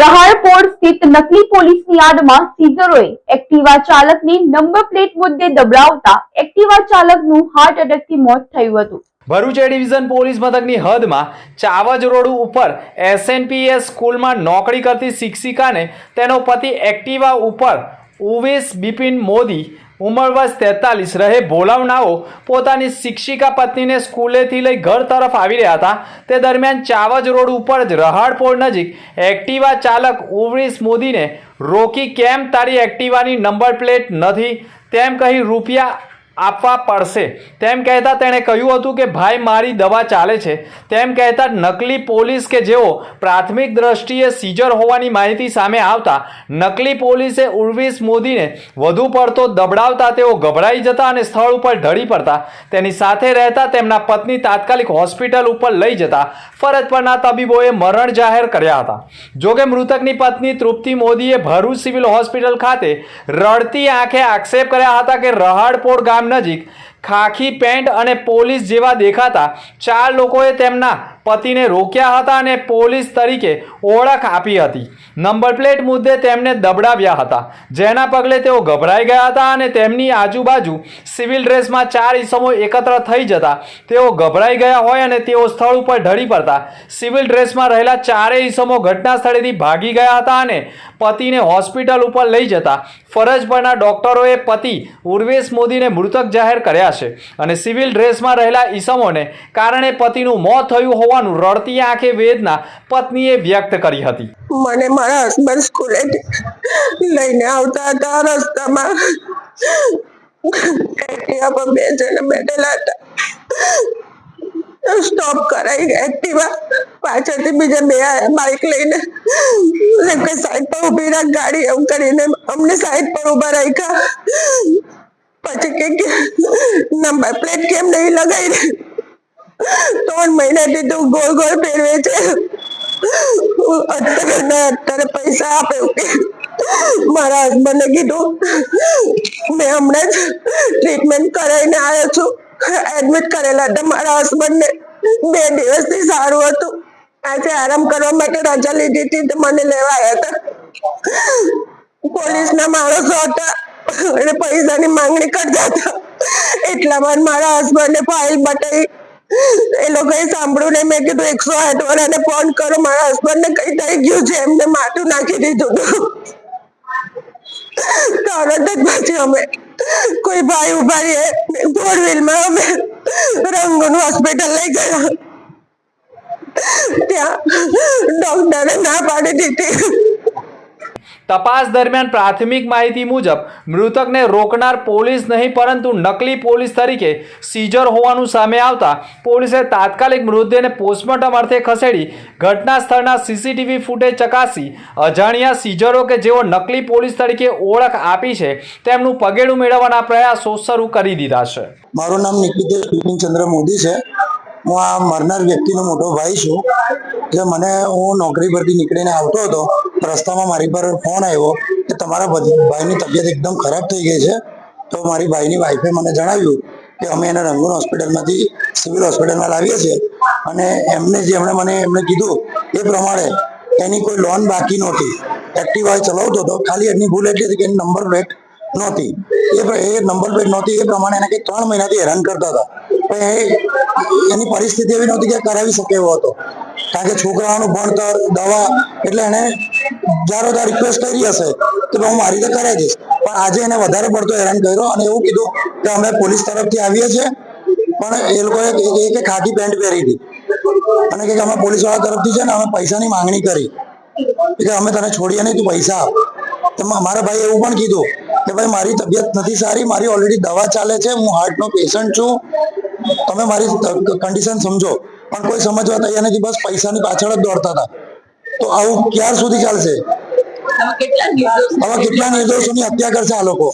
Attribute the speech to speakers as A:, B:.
A: રહાળપોળ સ્થિત નકલી પોલીસની યાર્ડમાં સીઝરોએ એક્ટિવા ચાલકની નંબર પ્લેટ મુદ્દે દબડાવતા એક્ટિવા ચાલકનું હાર્ટ એટેકથી મોત થયું હતું.
B: ભરૂચ એ ડિવિઝન પોલીસ મથકની હદમાં ચાવજ રોડ ઉપર એસએનપીએસ સ્કૂલમાં નોકરી કરતી શિક્ષિકાને તેનો પતિ એક્ટિવા ઉપર ઉવેશ બિપિન મોદી ઉંમર વર્ષ તેતાલીસ રહે ભોલાવનાઓ પોતાની શિક્ષિકા પત્નીને સ્કૂલેથી લઈ ઘર તરફ આવી રહ્યા હતા. તે દરમિયાન ચાવજ રોડ ઉપર જ રહાડપોળ નજીક એક્ટિવા ચાલક ઉવેશ મોદીને રોકી કેમ તારી એક્ટિવાની નંબર પ્લેટ નથી? તેમ કહી રૂપિયા આપવા પડશે. તેમ કહેતા તેણે કહ્યું હતું કે, ભાઈ, મારી દવા ચાલે છે. તેમ કહેતા નકલી પોલીસ કે જેઓ પ્રાથમિક દ્રષ્ટિએ સીઝર હોવાની માહિતી સામે આવતા, નકલી પોલીસે ઉર્વિશ મોદીને વધુ પડતો દબડાવતા તેઓ ગભરાઈ જતા અને સ્થળ ઉપર ઢળી પડતા, તેની સાથે રહેતા તેમના પત્ની તાત્કાલિક હોસ્પિટલ ઉપર લઈ જતા ફરજ પરના તબીબોએ મરણ જાહેર કર્યા હતા. જોકે મૃતકની પત્ની તૃપ્તિ મોદીએ ભરૂચ સિવિલ હોસ્પિટલ ખાતે રડતી આંખે આક્ષેપ કર્યા હતા કે રહાડપોળ ગામ નજીક ખાખી, પેન્ટ અને પોલીસ જેવા દેખાતા ચાર લોકોએ તેમના પતિને રોક્યા હતા અને પોલીસ તરીકે ઓળખ આપી હતી. નંબર પ્લેટ મુદ્દે તેમને દબડાવ્યા હતા. જેના પગલે તેઓ ગભરાઈ ગયા હતા અને તેમની આજુબાજુ સિવિલ ડ્રેસમાં ચાર ઈસમો એકત્ર થઈ જતા તેઓ ગભરાઈ ગયા હોય અને તેઓ સ્થળ ઉપર ઢળી પડતા સિવિલ ડ્રેસમાં રહેલા ચારેય ઈસમો ઘટના સ્થળેથી ભાગી ગયા હતા અને પતિને હોસ્પિટલ ઉપર લઈ જતા ફરજ પરના ડોક્ટરોએ પતિ ઉર્વેશ મોદીને મૃતક જાહેર કર્યા છે અને સિવિલ ડ્રેસમાં રહેલા ઈસમોને કારણે પતિનું મોત થયું હોવાનું રડતી આંખે વેદના પત્નીએ વ્યક્ત કરી હતી.
C: મને મારા હસબન્ડ સ્કૂલે લઈને આવતા હતા રસ્તામાં. એક્ટિવા પર બે જણ બેઠેલા હતા. સ્ટોપ કરાઈ એક્ટિવા. પાછળથી બીજા બે બાઇક લઈને. એમ કે સાઈડ પર ઊભી રાખ ગાડી એમ કરીને અમને સાઈડ પર ઊભા રાખ્યા. પછી કે નંબર પ્લેટ કેમ નહીં લગાવી ત્રણ મહિનાથી તું ગોળ ગોળ ફેરવે છે. અત્યારે અત્યારે પૈસા આપે મારા હસબન્ડને કીધું, મેં હમણાં જ ટ્રીટમેન્ટ કરાવીને આવ્યો છું. એડમિટ કરેલા હતા મારા હસબન્ડને બે દિવસથી સારું હતું. આજે આરામ કરવા માટે રજા લીધી હતી તો મને લેવા આવ્યા હતા. પોલીસના માણસો હતા. અને પૈસાની માંગણી કરતા હતા. એટલામાં મારા હસબન્ડને ફાઇલ બતાવી એ લોકોએ સાંભળ્યું ને મેં કીધું, એકસો આઠ વાળાને ફોન કરો. મારા હસબન્ડ ને કઈ થઈ ગયું છે, એમને માથું નાખી દીધું તરત જ પછી અમે કોઈ ભાઈ ઊભા રહીએ. ફોર વ્હીલમાં અમે નું હોસ્પિટલ લઈ ગયા. ત્યાં ડોક્ટરે ના પાડી દીધી.
B: તપાસ દરમિયાન પ્રાથમિક માહિતી મુજબ મૃતકને રોકનાર પોલીસ નહીં પરંતુ નકલી પોલીસ તરીકે સીઝર હોવાનું સામે આવતા પોલીસે તાત્કાલિક મૃતદેહને પોસ્ટમોર્ટમ અર્થે ખસેડી ઘટના સ્થળના સીસીટીવી ફૂટેજ ચકાસી અજાણ્યા સીઝરો કે જેઓ નકલી પોલીસ તરીકે ઓળખ આપી છે તેમનું પગેડું મેળવવાના પ્રયાસો શરૂ કરી દીધા છે.
D: મારું નામ નિકિતેશ બિપિનચંદ્ર મોદી છે. હું આ મરનાર વ્યક્તિનો મોટો ભાઈ છું. જે મને હું નોકરી પરથી નીકળીને આવતો હતો, રસ્તામાં મારી પર ફોન આવ્યો કે તમારા ભાઈની તબિયત એકદમ ખરાબ થઈ ગઈ છે. તો મારી ભાઈની વાઈફે મને જણાવ્યું કે અમે એને રંગૂન હોસ્પિટલમાંથી, સિવિલ હોસ્પિટલમાં લાવીએ છીએ. અને એમને જે એમણે મને, એમણે કીધું એ પ્રમાણે એની કોઈ લોન બાકી નહોતી. એક્ટિવા ચલાવતો હતો, ખાલી એની ભૂલ એટલી હતી કે એની નંબર પ્લેટ નહોતી. એ એ નંબર પ્લેટ નહોતી, એ પ્રમાણે એને કંઈક ત્રણ મહિનાથી હેરાન કરતા હતા. એ એની પરિસ્થિતિ એવી નહોતી કે કરાવી શકે એવો હતો. કારણ કે છોકરાઓનું ભણતર, દવા, એટલે એને જારો ત્યાં રિક્વેસ્ટ કરી હશે કે હું મારી રીતે કરાવી દઈશ. પણ આજે એને વધારે પડતો હેરાન કર્યો અને એવું કીધું કે અમે પોલીસ તરફથી આવીએ છીએ, પણ એ લોકોએ કે- ખાકી પેન્ટ પહેરી હતી. અને કે અમે પોલીસવાળા તરફથી છે ને અમે પૈસાની માંગણી કરી. કે અમે તને છોડીએ નહીં, તું પૈસા આપ. મારા ભાઈ એવું પણ કીધું કે ભાઈ, મારી તબિયત નથી સારી, મારી ઓલરેડી દવા ચાલે છે, હું હાર્ટનો પેશન્ટ છું. તમે મારી કન્ડિશન સમજો. પણ કોઈ સમજવા તૈયાર નથી બસ પૈસાની પાછળ જ દોડતા હતા. તો આવું ક્યાર સુધી ચાલશે? આવા કેટલા નિર્દોષોની હત્યા કરશે આ લોકો?